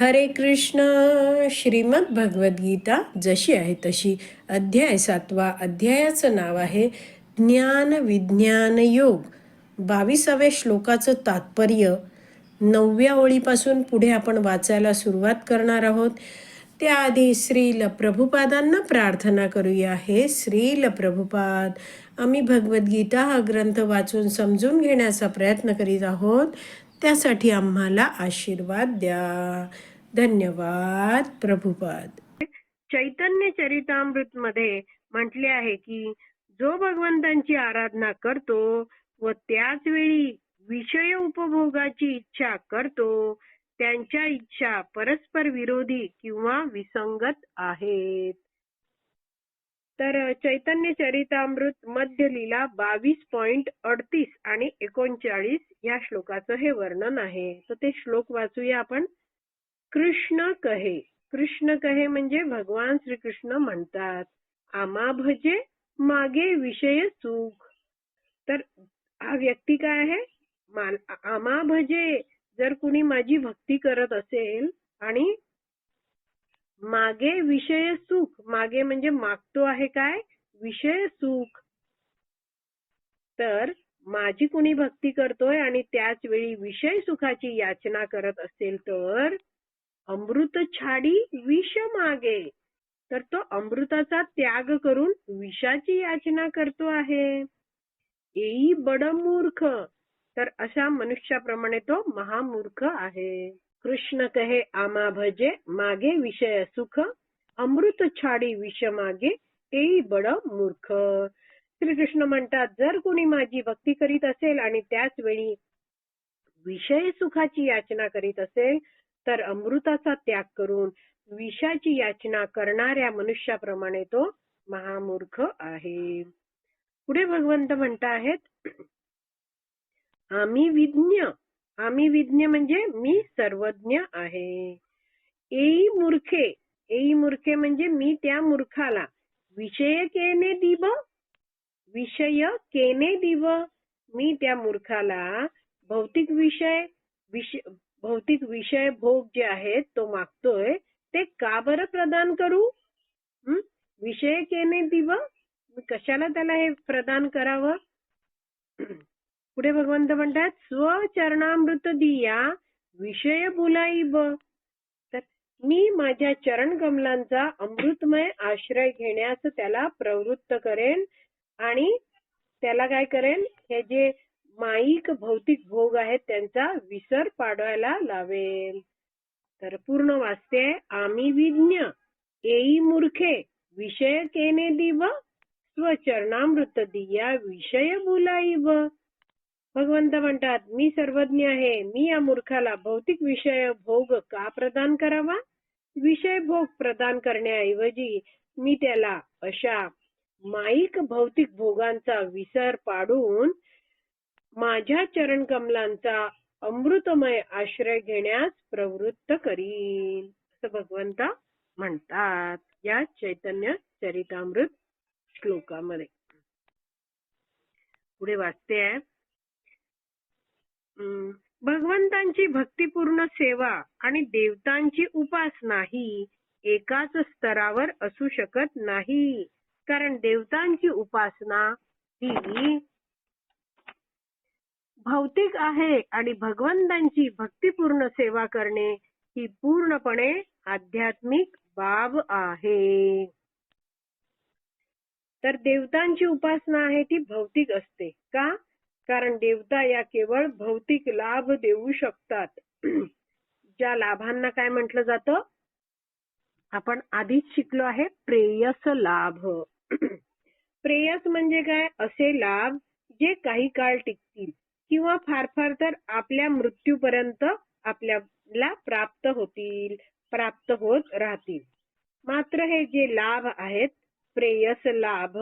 हरे कृष्ण श्रीमद भगवद्गीता जशी आहे तशी. अध्याय सातवा अध्यायाचं नाव आहे ज्ञान विज्ञान योग. बावीसाव्या श्लोकाचं तात्पर्य नवव्या ओळीपासून पुढे आपण वाचायला सुरुवात करणार आहोत. त्याआधी श्रील प्रभुपादांना प्रार्थना करूया. हे श्रील प्रभुपाद आम्ही भगवद्गीता हा ग्रंथ वाचून समजून घेण्याचा प्रयत्न करीत आहोत. त्यासाठी आम्हाला आशीर्वाद द्या. धन्यवाद प्रभुपाद. चैतन्य चरितामृत मध्ये म्हटले आहे की जो भगवंतांची आराधना करतो व त्याच वेळी विषय उपभोगाची इच्छा करतो त्यांच्या इच्छा परस्पर विरोधी किंवा विसंगत आहेत. तर चैतन्य चरितामृत मध्य लीला बावीस पॉइंट अडतीस आणि एकोणचाळीस या श्लोकाचं हे वर्णन आहे. तर ते श्लोक वाचूया आपण. कृष्ण कहे. कृष्ण कहे म्हणजे भगवान श्रीकृष्ण म्हणतात. आमा भजे मागे विषय सुख. तर हा व्यक्ती काय आहे? आमा भजे जर कुणी माझी भक्ती करत असेल आणि मागे विषय सुख मागे म्हणजे मागतो आहे काय? विषय सुख. तर माझी कुणी भक्ती करतोय आणि त्याच वेळी विषय सुखाची याचना करत असेल तर अमृत छाडी विष मागे. तर तो अमृताचा त्याग करून विषाची याचना करतो आहे. येई बड मूर्ख तर अशा मनुष्याप्रमाणे तो महामूर्ख आहे. कृष्ण कहे आमा भजे मागे विषय सुख अमृत छाडी विष मागे येई बड मूर्ख श्रीकृष्ण म्हणतात जर कोणी माझी भक्ती करीत असेल आणि त्याच वेळी विषय सुखाची याचना करीत असेल तर अमृताचा त्याग करून विषाची याचना करणाऱ्या मनुष्याप्रमाणे तो महामूर्ख आहे. पुढे भगवंत म्हणत आहेत आम्ही विज्ञ आम्ही विज्ञ म्हणजे मी सर्वज्ञ आहे. एई मूर्खे एई मूर्खे म्हणजे मी त्या मूर्खाला. विषय केने दिव विषय केने दिव. मी त्या मूर्खाला भौतिक विषय भौतिक विषय भोग जे आहेत तो मागतोय ते का बरं प्रदान करू? विषय केने दिव? कशाला त्याला हे प्रदान करावं? पुढे भगवंत म्हणतात स्वचरणामृत दिया विषय बुलाईब तर मी माझ्या चरण कमलांचा अमृतमय आश्रय घेण्यास त्याला प्रवृत्त करेन आणि त्याला काय करेन? हे जे माईक भौतिक भोग आहेत त्यांचा विसर पाडवायला लावेल. तर पूर्ण वाचते आम्ही विज्ञ येई मूर्खे विषय केने दिव स्वचरणामृत दिया विषय बुलाईब भगवंत म्हणतात मी सर्वज्ञ आहे. मी या मूर्खाला भौतिक विषय भोग का प्रदान करावा? विषय भोग प्रदान करण्याऐवजी मी त्याला अशा माईक भौतिक भोगांचा विसर पाडून माझ्या चरण कमलांचा अमृतमय आश्रय घेण्यास प्रवृत्त करीन. असं भगवंत म्हणतात या चैतन्य चरितामृत श्लोकामध्ये. पुढे वाचते आहे. भगवंतांची भक्तिपूर्ण सेवा आणि देवतांची उपासना ही एकाच स्तरावर असू शकत नाही. कारण देवतांची उपासना ही भौतिक आहे आणि भगवंतांची भक्तिपूर्ण सेवा करणे ही पूर्णपणे आध्यात्मिक बाब आहे. तर देवतांची उपासना आहे ती भौतिक असते का? कारण देवता या केवळ भौतिक लाभ देऊ शकतात. ज्या लाभांना काय म्हटलं जातं? आपण आधीच शिकलो आहे प्रेयस लाभ. प्रेयस म्हणजे काय? असे लाभ जे काही काळ टिकतील किंवा फार फार तर आपल्या मृत्यूपर्यंत आपल्याला प्राप्त होतील प्राप्त होत राहतील. मात्र हे जे लाभ आहेत प्रेयस लाभ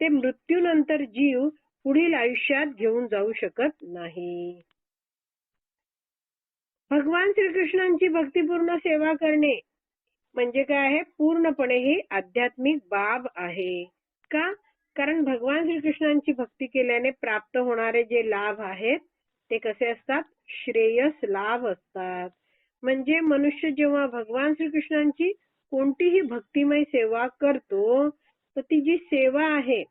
ते मृत्यूनंतर जीव पुढील आयुष्यात घेऊन जाऊ शकत नाही. भगवान श्रीकृष्णांची भक्तिपूर्ण सेवा करणे म्हणजे काय आहे? पूर्णपणे ही आध्यात्मिक बाब आहे. का? कारण भगवान श्रीकृष्णांची भक्ती केल्याने प्राप्त होणारे जे लाभ आहेत ते कसे असतात? श्रेयस लाभ असतात. म्हणजे मनुष्य जेव्हा भगवान श्रीकृष्णांची कोणतीही भक्तिमय सेवा करतो तर ती जी सेवा आहे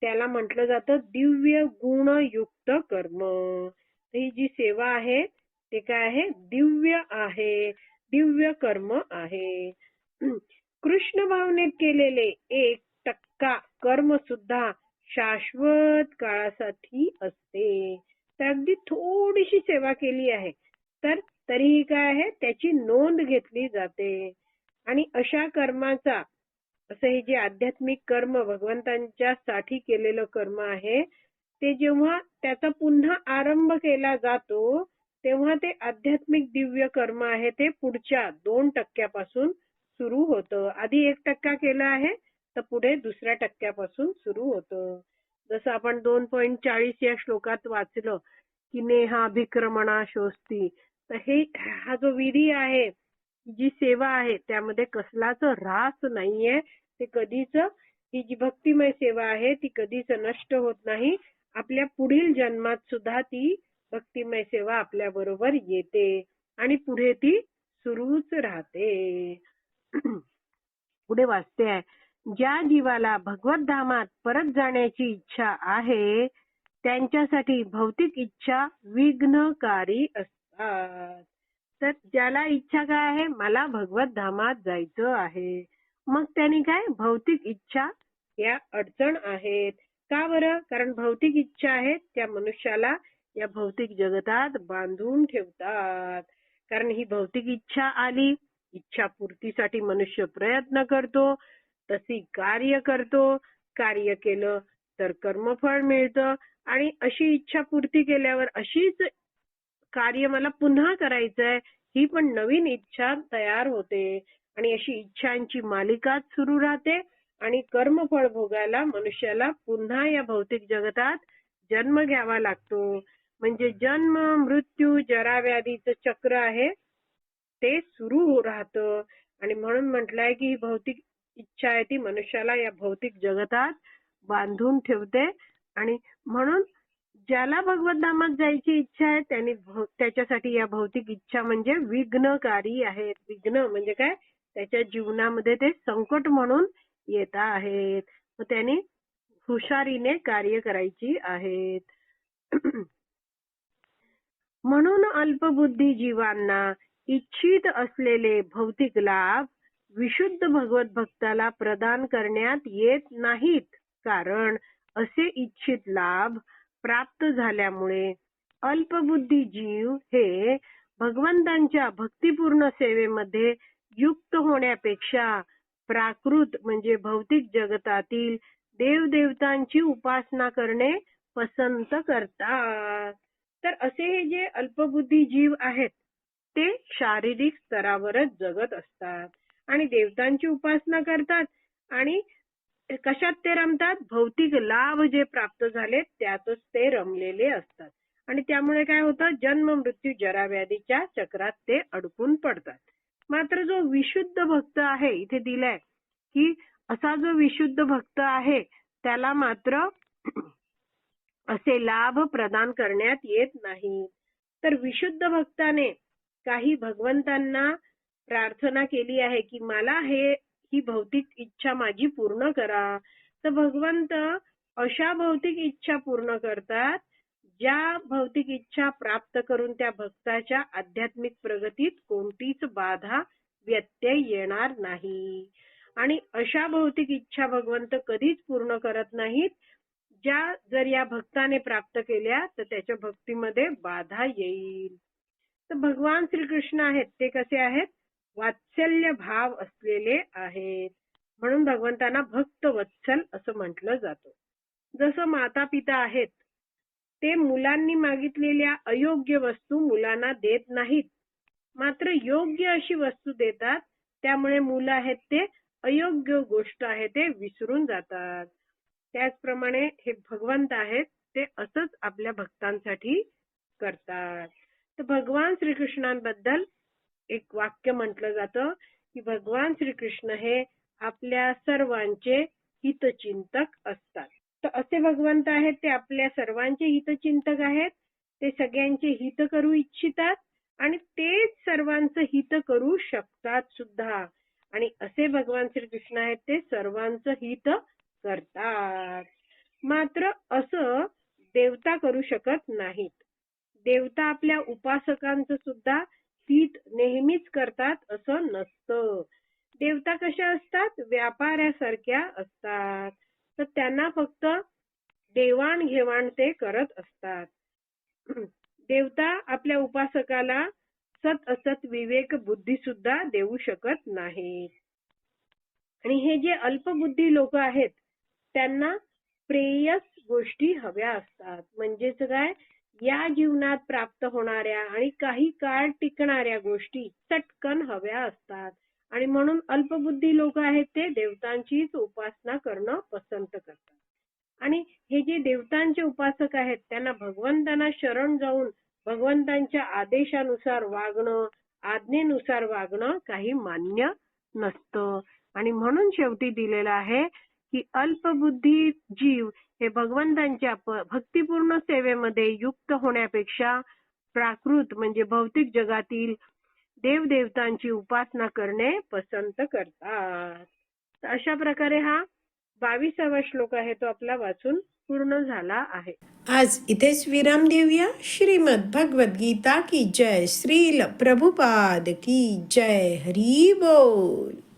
त्याला म्हटलं जातं दिव्य गुणयुक्त कर्म. ही जी सेवा आहे ते काय आहे? दिव्य आहे. दिव्य कर्म आहे. कृष्ण भावनेत केलेले एक टक्का कर्म सुद्धा शाश्वत काळासाठी असते. तर अगदी थोडीशी सेवा केली आहे. तर तरीही काय आहे? त्याची नोंद घेतली जाते. आणि अशा कर्माचा असं हे जे आध्यात्मिक कर्म भगवंतांच्या साठी केलेलं कर्म आहे ते जेव्हा त्याचा पुन्हा आरंभ केला जातो तेव्हा ते आध्यात्मिक दिव्य कर्म आहे ते पुढच्या दोन टक्क्यापासून सुरू होतं. आधी एक टक्का केला आहे तर पुढे दुसऱ्या टक्क्यापासून सुरू होतं. जसं आपण दोन पॉईंट चाळीस या श्लोकात वाचलं की नेहा भिक्रमणा शोस्ती. तर हे हा जो विधी आहे जी सेवा आहे त्यामध्ये कसलाच रास नाहीये. ते कधीच ही जी भक्तिमय सेवा आहे ती कधीच नष्ट होत नाही. आपल्या पुढील जन्मात सुद्धा ती भक्तिमय सेवा आपल्या बरोबर येते आणि पुढे ती सुरूच राहते. पुढे वाचते आहे. ज्या जीवाला भगवत धामात परत जाण्याची इच्छा आहे त्यांच्यासाठी भौतिक इच्छा विघ्नकारी असतात. तर ज्याला इच्छा काय आहे? मला भगवत धामात जायचं आहे. मग त्यांनी काय? भौतिक इच्छा या अडचण आहेत. का बरं? कारण भौतिक इच्छा आहेत त्या मनुष्याला या भौतिक जगतात बांधून ठेवतात. कारण ही भौतिक इच्छा आली इच्छा पूर्तीसाठी मनुष्य प्रयत्न करतो तशी कार्य करतो. कार्य केलं तर कर्मफळ मिळतं. आणि अशी इच्छा पूर्ती केल्यावर अशीच कार्य मला पुन्हा करायचंय ही पण नवीन इच्छा तयार होते. आणि अशी इच्छांची मालिकाच सुरू राहते आणि कर्मफळ भोगायला मनुष्याला पुन्हा या भौतिक जगतात जन्म घ्यावा लागतो. म्हणजे जन्म मृत्यू जराव्याधीचं चक्र आहे ते सुरू राहतं. आणि म्हणून म्हटलंय की ही भौतिक इच्छा आहे ती मनुष्याला या भौतिक जगतात बांधून ठेवते. आणि म्हणून ज्याला भगवतधामात जायची इच्छा आहे त्यांनी त्याच्यासाठी या भौतिक इच्छा म्हणजे विघ्नकारी आहेत. विघ्न म्हणजे काय? त्याच्या जीवनामध्ये ते संकट म्हणून येत आहेत. मग त्यांनी हुशारीने कार्य करायची आहेत. म्हणून अल्पबुद्धी जीवांना इच्छित असलेले भौतिक लाभ विशुद्ध भगवत भक्ताला प्रदान करण्यात येत नाहीत. कारण असे इच्छित लाभ प्राप्त झाल्यामुळे अल्पबुद्धी जीव हे भगवंतांच्या भक्तिपूर्ण सेवेमध्ये युक्त होण्यापेक्षा प्राकृत म्हणजे भौतिक जगतातील देवदेवतांची उपासना करणे पसंत करतात. तर असे हे जे अल्पबुद्धी जीव आहेत ते शारीरिक स्तरावरच जगत असतात आणि देवतांची उपासना करतात आणि कशात ते रमतात? भौतिक लाभ जे प्राप्त झाले त्यातच ते रमलेले असतात. आणि त्यामुळे काय होतं? जन्म मृत्यू जरा व्याधीच्या चक्रात ते अडकून पडतात. मात्र जो विशुद्ध भक्त आहे इथे दिलाय की असा जो विशुद्ध भक्त आहे त्याला मात्र असे लाभ प्रदान करण्यात येत नाही. तर विशुद्ध भक्ताने काही भगवंतांना प्रार्थना केली आहे की मला हे ही भौतिक इच्छा माझी पूर्ण करा. तर भगवंत अशा भौतिक इच्छा पूर्ण करतात ज्या भौतिक इच्छा प्राप्त करून त्या भक्ताच्या आध्यात्मिक प्रगतीत कोणतीच बाधा व्यत्यय येणार नाही. आणि अशा भौतिक इच्छा भगवंत कधीच पूर्ण करत नाहीत ज्या जर या भक्ताने प्राप्त केल्या तर त्याच्या भक्तीमध्ये बाधा येईल. तर भगवान श्रीकृष्ण आहेत ते कसे आहेत? वात्सल्य भाव असलेले आहेत. म्हणून भगवंतांना भक्त वत्सल असं म्हटलं जातं. जसं माता पिता आहेत ते मुलांनी मागितलेल्या अयोग्य वस्तू मुलांना देत नाहीत. मात्र योग्य अशी वस्तू देतात त्यामुळे मुलं आहेत ते अयोग्य गोष्ट आहे ते विसरून जातात. त्याचप्रमाणे हे भगवंत आहेत ते असंच आपल्या भक्तांसाठी करतात. तर भगवान श्रीकृष्णांबद्दल एक वाक्य म्हटलं जातं की भगवान श्रीकृष्ण हे आपल्या सर्वांचे हितचिंतक असतात. तर असे भगवंत आहेत ते आपल्या सर्वांचे हितचिंतक आहेत ते सगळ्यांचे हित करू इच्छितात आणि तेच सर्वांचं हित करू शकतात सुद्धा. आणि असे भगवान श्रीकृष्ण आहेत ते सर्वांचं हित करतात. मात्र असं देवता करू शकत नाहीत. देवता आपल्या उपासकांचं सुद्धा हित नेहमीच करतात असं नसतं. देवता कशा असतात? व्यापाऱ्यासारख्या असतात. तर त्यांना फक्त देवाण घेवाण ते करत असतात. देवता आपल्या उपासकाला सत असत विवेक बुद्धी सुद्धा देऊ शकत नाहीत. आणि हे जे अल्पबुद्धी लोक आहेत त्यांना प्रेयस गोष्टी हव्या असतात. म्हणजेच काय? या जीवनात प्राप्त होणाऱ्या आणि काही काळ टिकणाऱ्या गोष्टी चटकन हव्या असतात. आणि म्हणून अल्पबुद्धी लोक आहेत ते देवतांचीच उपासना करणं पसंत करतात. आणि हे जे देवतांचे उपासक आहेत त्यांना भगवंतांना शरण जाऊन भगवंतांच्या आदेशानुसार वागणं आज्ञेनुसार वागणं काही मान्य नसतं. आणि म्हणून शेवटी दिलेलं आहे की अल्पबुद्धी जीव हे भगवंतांच्या भक्तिपूर्ण सेवेमध्ये युक्त होण्यापेक्षा प्राकृत म्हणजे भौतिक जगातील देवदेवतांची उपासना करणे पसंत करतात. अशा प्रकारे हा बावीसावा श्लोक आहे तो आपला वाचून पूर्ण झाला आहे. आज इथेच विराम देऊया श्रीमद भगवत गीता की जय श्रील प्रभुपाद की जय हरी बोल.